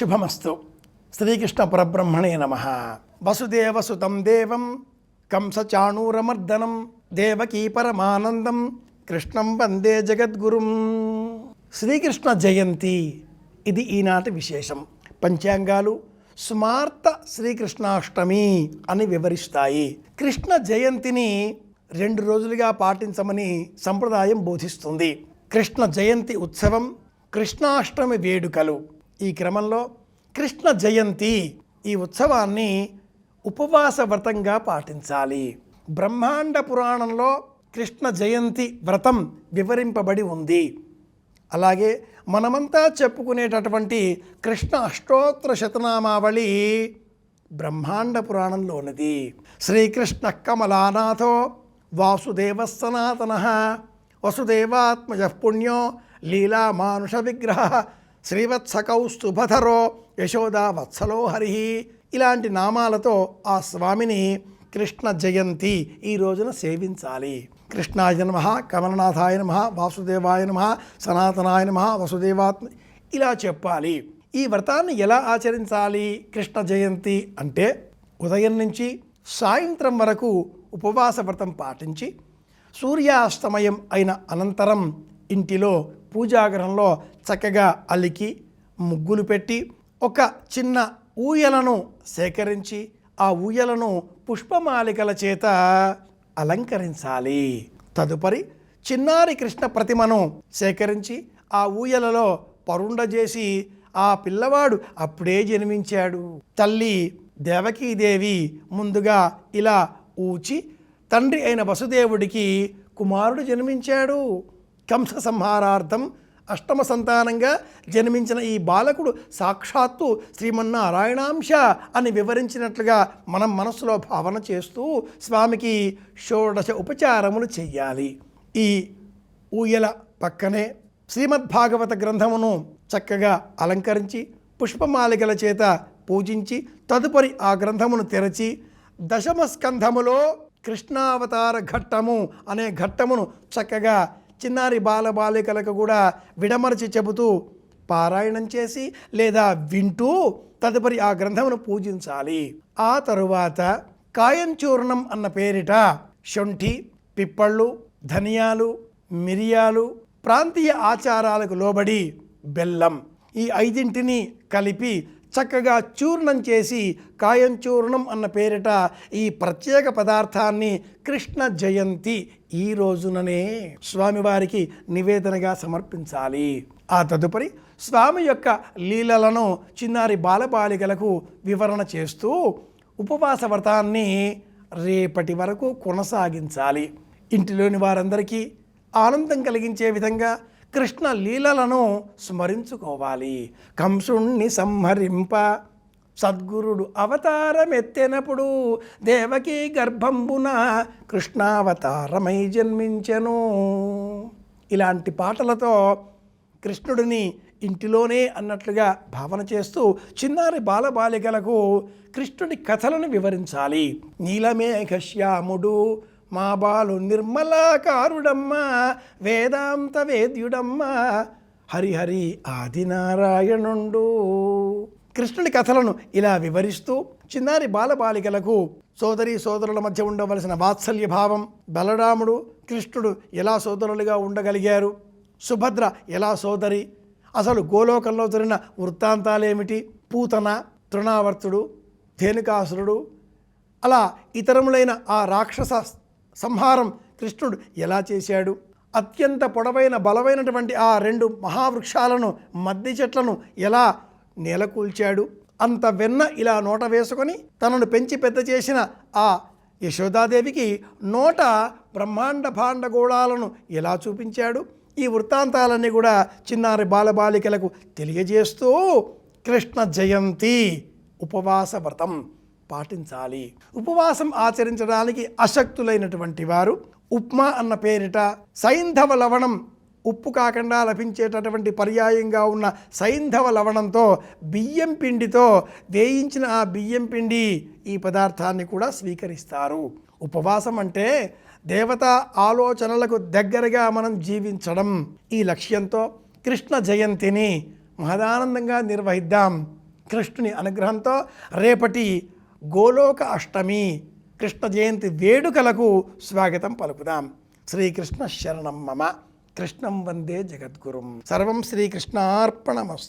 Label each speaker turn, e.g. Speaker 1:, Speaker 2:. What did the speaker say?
Speaker 1: శుభమస్తు. శ్రీకృష్ణ పరబ్రహ్మణే నమ. వసుదేవసుతం దేవం కంసచాణూరమర్దనం దేవకీ పరమానందం కృష్ణం వందే జగద్గురుం. శ్రీకృష్ణ జయంతి ఇది ఈనాటి విశేషం. పంచాంగాలు స్మార్త శ్రీకృష్ణాష్టమి అని వివరిస్తాయి. కృష్ణ జయంతిని రెండు రోజులుగా పాటించమని సంప్రదాయం బోధిస్తుంది. కృష్ణ జయంతి ఉత్సవం కృష్ణాష్టమి వేడుకలు ఈ క్రమంలో కృష్ణ జయంతి ఈ ఉత్సవాన్ని ఉపవాస వ్రతంగా పాటించాలి. బ్రహ్మాండ పురాణంలో కృష్ణ జయంతి వ్రతం వివరింపబడి ఉంది. అలాగే మనమంతా చెప్పుకునేటటువంటి కృష్ణ అష్టోత్తర శతనామావళి బ్రహ్మాండ పురాణంలోనిది. శ్రీకృష్ణ కమలానాథో వాసుదేవ సనాతన వసుదేవాత్మజ పుణ్యో లీలామానుష విగ్రహ శ్రీవత్సకౌస్తుభధరో యశోదా వత్సలో హరి. ఇలాంటి నామాలతో ఆ స్వామిని కృష్ణ జయంతి ఈ రోజున సేవించాలి. కృష్ణాయ నమ కమలనాథాయ నమ వాసుదేవాయ నమ సనాతనాయ నమ వసుదేవాత్మ ఇలా చెప్పాలి. ఈ వ్రతాన్ని ఎలా ఆచరించాలి కృష్ణ జయంతి అంటే ఉదయం నుంచి సాయంత్రం వరకు ఉపవాస వ్రతం పాటించి సూర్యాస్తమయం అయిన అనంతరం ఇంటిలో పూజాగృహంలో చక్కగా అలికి ముగ్గులు పెట్టి ఒక చిన్న ఊయలను సేకరించి ఆ ఊయలను పుష్పమాలికల చేత అలంకరించాలి. తదుపరి చిన్నారి కృష్ణ ప్రతిమను సేకరించి ఆ ఊయలలో పరుండజేసి ఆ పిల్లవాడు అప్పుడే జన్మించాడు. తల్లి దేవకీదేవి ముందుగా ఇలా ఊచి తండ్రి అయిన వసుదేవుడికి కుమారుడు జన్మించాడు. కంస సంహారార్థం అష్టమ సంతానంగా జన్మించిన ఈ బాలకుడు సాక్షాత్తు శ్రీమన్నారాయణాంశ అని వివరించినట్లుగా మనం మనస్సులో భావన చేస్తూ స్వామికి షోడశ ఉపచారములు చెయ్యాలి. ఈ ఊయల పక్కనే శ్రీమద్భాగవత గ్రంథమును చక్కగా అలంకరించి పుష్పమాలికల చేత పూజించి తదుపరి ఆ గ్రంథమును తెరచి దశమ స్కంధములో కృష్ణావతార ఘట్టము అనే ఘట్టమును చక్కగా చిన్నారి బాలబాలికలకు కూడా విడమరచి చెబుతూ పారాయణం చేసి లేదా వింటూ తదుపరి ఆ గ్రంథమును పూజించాలి. ఆ తరువాత కాయంచూర్ణం అన్న పేరిట శొంఠి పిప్పళ్ళు ధనియాలు మిరియాలు ప్రాంతీయ ఆచారాలకు లోబడి బెల్లం ఈ ఐదింటిని కలిపి చక్కగా చూర్ణం చేసి కాయం చూర్ణం అన్న పేరిట ఈ ప్రత్యేక పదార్థాన్ని కృష్ణ జయంతి ఈ రోజుననే స్వామివారికి నివేదనగా సమర్పించాలి. ఆ తదుపరి స్వామి యొక్క లీలలను చిన్నారి బాలబాలికలకు వివరణ చేస్తూ ఉపవాస వ్రతాన్ని రేపటి వరకు కొనసాగించాలి. ఇంటిలోని వారందరికీ ఆనందం కలిగించే విధంగా కృష్ణ లీలలను స్మరించుకోవాలి. కంసుణ్ణి సంహరింప. సద్గురుడు అవతారమెత్తెనప్పుడు దేవకీ గర్భంబున కృష్ణావతారమై జన్మించెను. ఇలాంటి పాటలతో కృష్ణుడిని ఇంటిలోనే అన్నట్లుగా భావన చేస్తూ చిన్నారి బాలబాలికలకు కృష్ణుడి కథలను వివరించాలి. నీలమేఘశ్యాముడు మా బాలు నిర్మలాకారుడమ్మా వేదాంత వేద్యుడమ్మా. హరిహరి ఆదినారాయణుండు. కృష్ణుడి కథలను ఇలా వివరిస్తూ చిన్నారి బాలబాలికలకు సోదరి సోదరుల మధ్య ఉండవలసిన వాత్సల్య భావం బలరాముడు కృష్ణుడు ఎలా సోదరులుగా ఉండగలిగారు సుభద్ర ఎలా సోదరి అసలు గోలోకంలో జరిగిన వృత్తాంతాలేమిటి పూతన తృణావర్తుడు ధేనుకాసురుడు అలా ఇతరములైన ఆ రాక్షస సంహారం కృష్ణుడు ఎలా చేశాడు? అత్యంత పొడవైన బలమైనటువంటి ఆ రెండు మహావృక్షాలను మద్ది చెట్లను ఎలా నేలకూల్చాడు? అంత వెన్న ఇలా నోట వేసుకొని తనను పెంచి పెద్ద చేసిన ఆ యశోదాదేవికి నోట బ్రహ్మాండ భాండగోళాలను ఎలా చూపించాడు? ఈ వృత్తాంతాలన్నీ కూడా చిన్నారి బాలబాలికలకు తెలియజేస్తూ కృష్ణ జయంతి ఉపవాస వ్రతం పాటించాలి. ఉపవాసం ఆచరించడానికి అశక్తులైనటువంటి వారు ఉప్మా అన్న పేరిట సైంధవ లవణం ఉప్పు కాకుండా లభించేటటువంటి పర్యాయంగా ఉన్న సైంధవ లవణంతో బియ్యం పిండితో వేయించిన ఆ బియ్యం పిండి ఈ పదార్థాన్ని కూడా స్వీకరిస్తారు. ఉపవాసం అంటే దేవతా ఆలోచనలకు దగ్గరగా మనం జీవించడం. ఈ లక్ష్యంతో కృష్ణ జయంతిని మహదానందంగా నిర్వహిద్దాం. కృష్ణుని అనుగ్రహంతో రేపటి గోలోక అష్టమి కృష్ణ జయంతి వేడుకలకు స్వాగతం పలుకుదాం. శ్రీకృష్ణ శరణం మమ. కృష్ణం వందే జగద్గురుం. సర్వం శ్రీకృష్ణార్పణమస్తు.